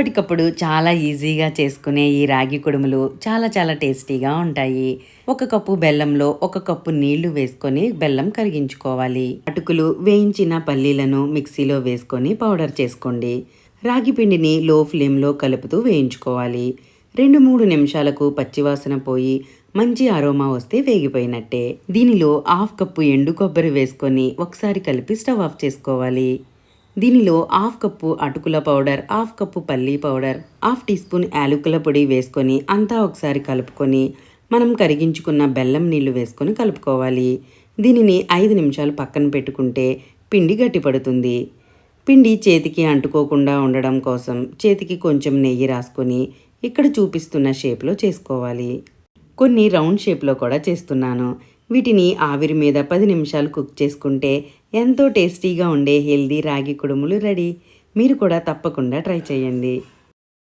అప్పటికప్పుడు చాలా ఈజీగా చేసుకునే ఈ రాగి కుడుములు చాలా చాలా టేస్టీగా ఉంటాయి. ఒక కప్పు బెల్లంలో ఒక కప్పు నీళ్ళు వేసుకొని బెల్లం కరిగించుకోవాలి. అటుకులు వేయించిన పల్లీలను మిక్సీలో వేసుకొని పౌడర్ చేసుకోండి. రాగి పిండిని లో ఫ్లేమ్లో కలుపుతూ వేయించుకోవాలి. రెండు మూడు నిమిషాలకు పచ్చివాసన పోయి మంచి అరోమా వస్తే వేగిపోయినట్టే. దీనిలో హాఫ్ కప్పు ఎండు కొబ్బరి వేసుకొని ఒకసారి కలిపి స్టవ్ ఆఫ్ చేసుకోవాలి. దీనిలో హాఫ్ కప్పు అటుకుల పౌడర్ హాఫ్ కప్పు పల్లీ పౌడర్ హాఫ్ టీ స్పూన్ యాలకుల పొడి వేసుకొని అంతా ఒకసారి కలుపుకొని మనం కరిగించుకున్న బెల్లం నీళ్ళు వేసుకొని కలుపుకోవాలి. దీనిని ఐదు నిమిషాలు పక్కన పెట్టుకుంటే పిండి గట్టిపడుతుంది పిండి చేతికి అంటుకోకుండా ఉండడం కోసం చేతికి కొంచెం నెయ్యి రాసుకొని ఇక్కడ చూపిస్తున్న షేప్లో చేసుకోవాలి. కొన్ని రౌండ్ షేప్లో కూడా చేస్తున్నాను. వీటిని ఆవిరి మీద పది నిమిషాలు కుక్ చేసుకుంటే ఎంతో టేస్టీగా ఉండే హెల్దీ రాగి కుడుములు రెడీ. మీరు కూడా తప్పకుండా ట్రై చేయండి.